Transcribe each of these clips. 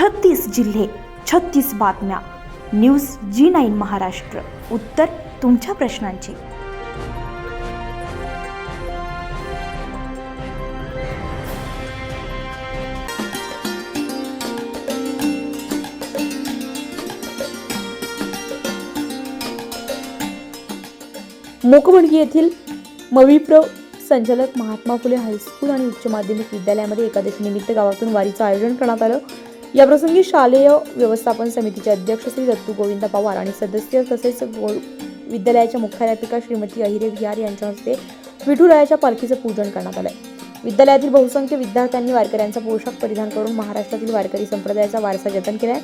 छत्तीस जिल्हे छत्तीस बातम्या. News G nine Maharashtra. उत्तर तुमच्या प्रश्नांची. मोकमणगी येथील मविप्र संचालक महात्मा फुले हायस्कूल आणि उच्च माध्यमिक विद्यालयामध्ये एकादशी निमित्त गावातून वारीचं आयोजन करण्यात आलं. याप्रसंगी शालेय व्यवस्थापन समितीचे अध्यक्ष श्री दत्तू गोविंद पवार आणि सदस्य तसेच विद्यालयाच्या मुख्याध्यापिका श्रीमती अहिरे विहार यांच्या हस्ते विठुरायाच्या पालखीचं पूजन करण्यात आलंय. विद्यालयातील बहुसंख्य विद्यार्थ्यांनी वारकऱ्यांचा पोशाख परिधान करून महाराष्ट्रातील वारकरी संप्रदायाचा वारसा जतन केलाय.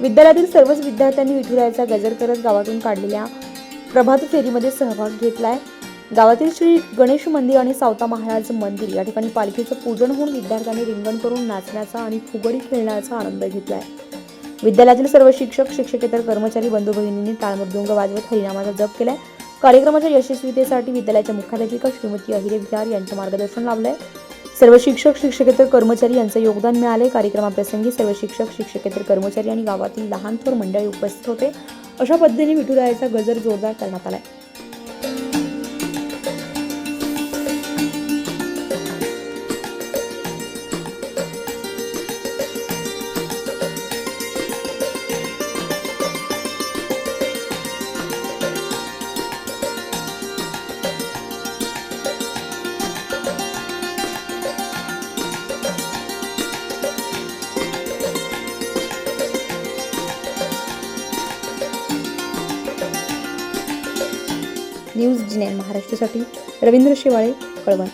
विद्यालयातील सर्वच विद्यार्थ्यांनी विठुरायाचा गजर करत गावातून काढलेल्या प्रभात फेरीमध्ये सहभाग घेतलाय. गावातील श्री गणेश मंदिर आणि सावता महाराज मंदिर या ठिकाणी पालखीचं पूजन होऊन विद्यार्थ्यांनी रिंगण करून नाचण्याचा आणि फुगडी खेळण्याचा आनंद घेतला आहे. विद्यालयातील सर्व शिक्षक शिक्षकेतर कर्मचारी बंधू भगिनींनी ताळमृदुंग वाजवत हरिनामाचा जप केलाय. कार्यक्रमाच्या यशस्वीतेसाठी विद्यालयाच्या मुख्याध्यापिका श्रीमती अहिरे विहार यांचं मार्गदर्शन लाभलंय. सर्व शिक्षक शिक्षकेतर कर्मचारी यांचं योगदान मिळाले कार्यक्रमाप्रसंगी सर्व शिक्षक शिक्षकेतर कर्मचारी आणि गावातील लहान थोर मंडळी उपस्थित होते. अशा पद्धतीने विठुरायाचा गजर जोरदार करण्यात आलाय. न्यूज जिने महाराष्ट्रासाठी रवींद्र शिवाळे कळवण.